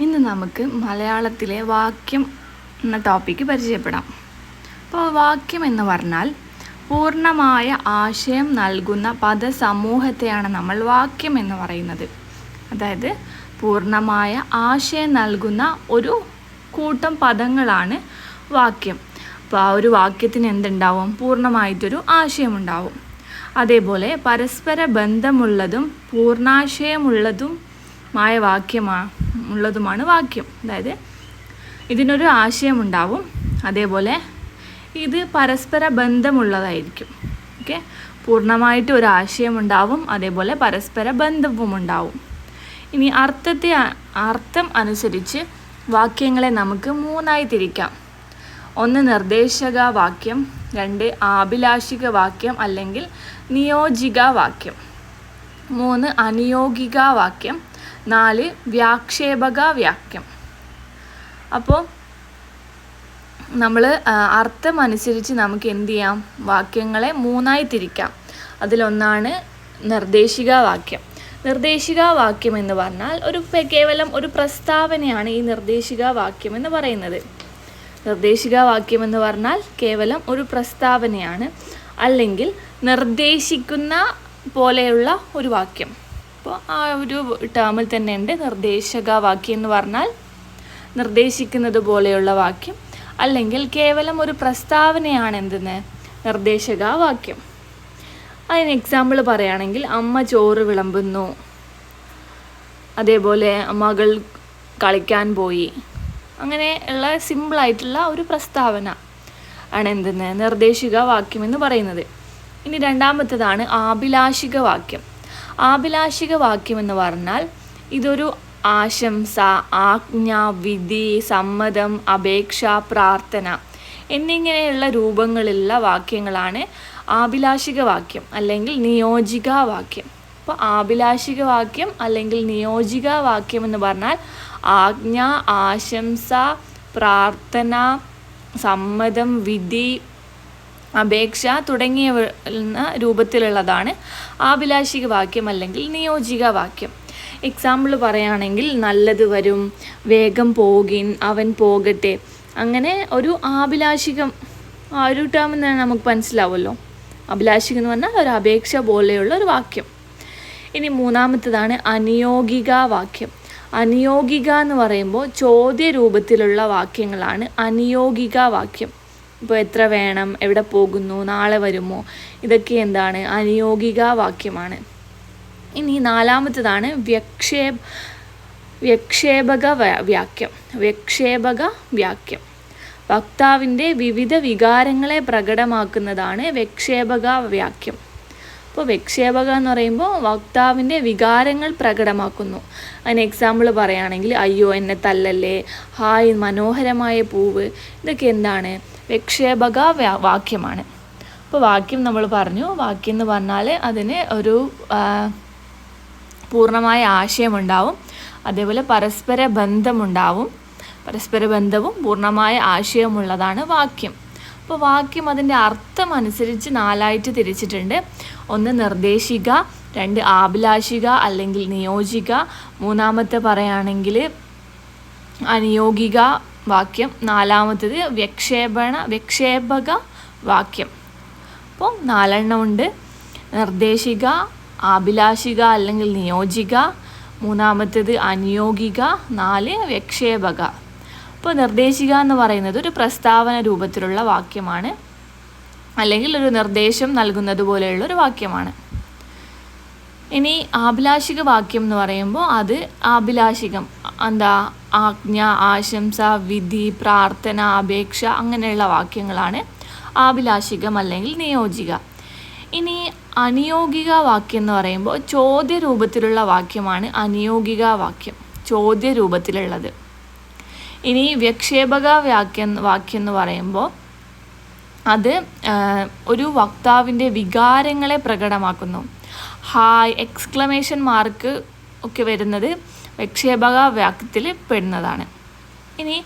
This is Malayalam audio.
ഇന്ന് നമുക്ക് മലയാളത്തിലെ വാക്യം എന്ന ടോപ്പിക്ക് പരിചയപ്പെടാം. അപ്പോൾ വാക്യം എന്ന് പറഞ്ഞാൽ പൂർണമായ ആശയം നൽകുന്ന പദസമൂഹത്തെയാണ് നമ്മൾ വാക്യം എന്ന് പറയുന്നത്. അതായത് പൂർണമായ ആശയം നൽകുന്ന ഒരു കൂട്ടം പദങ്ങളാണ് വാക്യം. അപ്പോൾ ആ ഒരു വാക്യത്തിന് എന്തുണ്ടാവും? പൂർണമായിട്ടൊരു ആശയമുണ്ടാവും. അതേപോലെ പരസ്പര ബന്ധമുള്ളതും പൂർണാശയമുള്ളതുമായ വാക്യമാ ഉള്ളതുമാണ് വാക്യം. അതായത് ഇതിനൊരു ആശയമുണ്ടാവും. അതേപോലെ ഇത് പരസ്പര ബന്ധമുള്ളതായിരിക്കും. ഓക്കെ? പൂർണമായിട്ട് ഒരു ആശയമുണ്ടാവും അതേപോലെ പരസ്പര ബന്ധവും ഉണ്ടാവും ഇനി അർത്ഥത്തെ അർത്ഥം അനുസരിച്ച് വാക്യങ്ങളെ നമുക്ക് മൂന്നായി തിരിക്കാം. ഒന്ന് നിർദ്ദേശക വാക്യം രണ്ട് ആഭിലാഷിക വാക്യം അല്ലെങ്കിൽ നിയോജിക വാക്യം. മൂന്ന് അനുയോഗിക വാക്യം നാല് വ്യാക്ഷേപക വാക്യം അപ്പോൾ നമ്മൾ അർത്ഥം അനുസരിച്ച് നമുക്ക് എന്ത് ചെയ്യാം? വാക്യങ്ങളെ മൂന്നായി തിരിക്കാം. അതിലൊന്നാണ് നിർദ്ദേശിക വാക്യം. നിർദ്ദേശിക വാക്യം എന്ന് പറഞ്ഞാൽ ഒരു കേവലം ഒരു പ്രസ്താവനയാണ് ഈ നിർദ്ദേശിക വാക്യം എന്ന് പറയുന്നത്. നിർദ്ദേശിക വാക്യം എന്ന് പറഞ്ഞാൽ കേവലം ഒരു പ്രസ്താവനയാണ് അല്ലെങ്കിൽ നിർദ്ദേശിക്കുന്ന പോലെയുള്ള ഒരു വാക്യം. അപ്പോൾ ആ ഒരു ടേമിൽ തന്നെ ഉണ്ട് നിർദ്ദേശക വാക്യം എന്ന് പറഞ്ഞാൽ നിർദ്ദേശിക്കുന്നത് പോലെയുള്ള വാക്യം. അല്ലെങ്കിൽ കേവലം ഒരു പ്രസ്താവനയാണ് എന്തെന്ന്? നിർദ്ദേശക വാക്യം അതിന് എക്സാമ്പിൾ പറയുകയാണെങ്കിൽ അമ്മ ചോറ് വിളമ്പുന്നു. അതേപോലെ അമ്മകൾ കളിക്കാൻ പോയി. അങ്ങനെ ഉള്ള സിമ്പിളായിട്ടുള്ള ഒരു പ്രസ്താവന ആണ് എന്തെന്ന്? നിർദ്ദേശിക വാക്യം എന്ന് പറയുന്നത്. ഇനി രണ്ടാമത്തേതാണ് ആഭിലാഷിക വാക്യം ആഭിലാഷിക വാക്യം എന്ന് പറഞ്ഞാൽ ഇതൊരു ആശംസ ആജ്ഞ വിധി സമ്മതം അപേക്ഷ പ്രാർത്ഥന എന്നിങ്ങനെയുള്ള രൂപങ്ങളുള്ള വാക്യങ്ങളാണ് ആഭിലാഷിക വാക്യം അല്ലെങ്കിൽ നിയോജിക വാക്യം അപ്പോൾ ആഭിലാഷിക വാക്യം അല്ലെങ്കിൽ നിയോജിക വാക്യം എന്ന് പറഞ്ഞാൽ ആജ്ഞ ആശംസ പ്രാർത്ഥന സമ്മതം വിധി അപേക്ഷ തുടങ്ങിയ രൂപത്തിലുള്ളതാണ് ആഭിലാഷിക വാക്യം അല്ലെങ്കിൽ നിയോജിക വാക്യം. എക്സാമ്പിൾ പറയുകയാണെങ്കിൽ നല്ലത് വരും വേഗം പോകിൻ അവൻ പോകട്ടെ. അങ്ങനെ ഒരു ആഭിലാഷികം ആ ഒരു ടേം തന്നെ നമുക്ക് മനസ്സിലാവുമല്ലോ അഭിലാഷികം എന്ന് പറഞ്ഞാൽ ഒരു അപേക്ഷ പോലെയുള്ള ഒരു വാക്യം. ഇനി മൂന്നാമത്തതാണ് അനിയോഗിക വാക്യം. അനിയോഗിക എന്ന് പറയുമ്പോൾ ചോദ്യ രൂപത്തിലുള്ള വാക്യങ്ങളാണ് അനിയോഗിക വാക്യം. ഇപ്പോൾ എത്ര വേണം എവിടെ പോകുന്നു നാളെ വരുമോ ഇതൊക്കെ എന്താണ് അനിയോഗിക വാക്യമാണ്. ഇനി നാലാമത്തതാണ് വ്യക്ഷേപ വ്യക്ഷേപക വാക്യം വ്യക്ഷേപക വാക്യം വക്താവിന്റെ വിവിധ വികാരങ്ങളെ പ്രകടമാക്കുന്നതാണ് വ്യക്ഷേപക വാക്യം അപ്പോൾ വിക്ഷേപക എന്ന് പറയുമ്പോൾ വക്താവിന്റെ വികാരങ്ങൾ പ്രകടമാക്കുന്നു. അതിന് എക്സാമ്പിൾ പറയുകയാണെങ്കിൽ അയ്യോ എന്നെ തല്ലല്ലേ ഹായ് മനോഹരമായ പൂവ്. ഇതൊക്കെ എന്താണ്? വിക്ഷേപക വാക്യമാണ് അപ്പോൾ വാക്യം നമ്മൾ പറഞ്ഞു. വാക്യം എന്ന് പറഞ്ഞാൽ അതിന് ഒരു പൂർണമായ ആശയമുണ്ടാവും. അതേപോലെ പരസ്പര ബന്ധമുണ്ടാവും. പരസ്പര ബന്ധവും പൂർണമായ ആശയമുള്ളതാണ് വാക്യം. അപ്പോൾ വാക്യം അതിന്റെ അർത്ഥം അനുസരിച്ച് നാലായിട്ട് തിരിച്ചിട്ടുണ്ട്. ഒന്ന് നിർദ്ദേശിക രണ്ട് ആഭിലാഷിക അല്ലെങ്കിൽ നിയോജിക. മൂന്നാമത്തെ പറയുകയാണെങ്കിൽ അനിയോഗിക വാക്യം. നാലാമത്തേത് വ്യക്ഷേപണ വ്യക്ഷേപക വാക്യം. അപ്പോൾ നാലെണ്ണമുണ്ട്. നിർദ്ദേശിക ആഭിലാഷിക അല്ലെങ്കിൽ നിയോജിക. മൂന്നാമത്തേത് അനുയോഗിക. നാല് വ്യക്ഷേപക. അപ്പോൾ നിർദ്ദേശിക എന്ന് പറയുന്നത് ഒരു പ്രസ്താവന രൂപത്തിലുള്ള വാക്യമാണ്. അല്ലെങ്കിൽ ഒരു നിർദ്ദേശം നൽകുന്നത് പോലെയുള്ള ഒരു വാക്യമാണ്. ഇനി ആഭിലാഷിക വാക്യം എന്ന് പറയുമ്പോൾ അത് ആഭിലാഷികം. എന്താ? ആജ്ഞ ആശംസ വിധി പ്രാർത്ഥന അപേക്ഷ അങ്ങനെയുള്ള വാക്യങ്ങളാണ് ആഭിലാഷികം അല്ലെങ്കിൽ നിയോജിക. ഇനി അനിയോഗിക വാക്യം എന്ന് പറയുമ്പോൾ ചോദ്യ രൂപത്തിലുള്ള വാക്യമാണ് അനിയോഗിക വാക്യം ചോദ്യ രൂപത്തിലുള്ളത് ഇനി വ്യക്ഷേപക വാക്യം വാക്യം എന്ന് പറയുമ്പോൾ അത് ഒരു വക്താവിന്റെ വികാരങ്ങളെ പ്രകടമാക്കുന്നു. ഹായ് എക്സ്ക്ലമേഷൻ മാർക്ക് ഒക്കെ വരുന്നത് വിക്ഷേപക വാക്യത്തിൽ പെടുന്നതാണ്. ഇനി